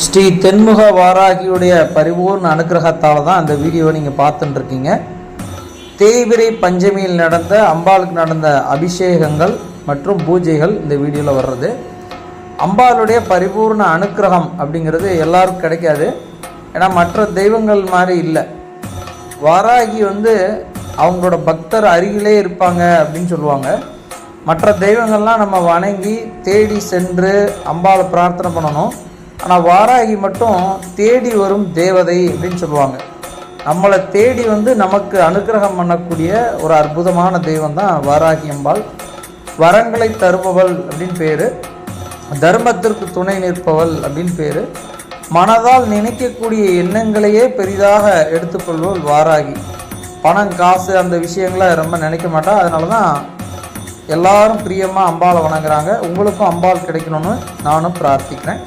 ஸ்ரீ தென்முக வாராகியுடைய பரிபூர்ண அனுக்கிரகத்தால் தான் அந்த வீடியோவை நீங்கள் பார்த்துட்டுருக்கீங்க. தேய்பிரை பஞ்சமியில் நடந்த அம்பாளுக்கு நடந்த அபிஷேகங்கள் மற்றும் பூஜைகள் இந்த வீடியோவில் வர்றது. அம்பாளுடைய பரிபூர்ண அனுக்கிரகம் அப்படிங்கிறது எல்லாருக்கும் கிடைக்காது. ஏன்னா மற்ற தெய்வங்கள் மாதிரி இல்லை. வாராகி வந்து அவங்களோட பக்தர் அருகிலே இருப்பாங்க அப்படின்னு சொல்லுவாங்க. மற்ற தெய்வங்கள்லாம் நம்ம வணங்கி தேடி சென்று அம்பாளை பிரார்த்தனை பண்ணணும். ஆனால் வாராகி மட்டும் தேடி வரும் தேவதை அப்படின்னு சொல்லுவாங்க. நம்மளை தேடி வந்து நமக்கு அனுக்கிரகம் பண்ணக்கூடிய ஒரு அற்புதமான தெய்வம் தான் வாராகி அம்பாள் வரங்களை தருபவள் அப்படின்னு பேர் தர்மத்திற்கு துணை நிற்பவள் அப்படின்னு பேர். மனதால் நினைக்கக்கூடிய எண்ணங்களையே பெரிதாக எடுத்துக்கொள்வள் வாராகி. பணம் காசு அந்த விஷயங்களை ரொம்ப நினைக்க மாட்டா. அதனால தான் எல்லாரும் பிரியமாக அம்பாளை வணங்குறாங்க. உங்களுக்கும் அம்பாள் கிடைக்கணும்னு நானும் பிரார்த்திக்கிறேன்.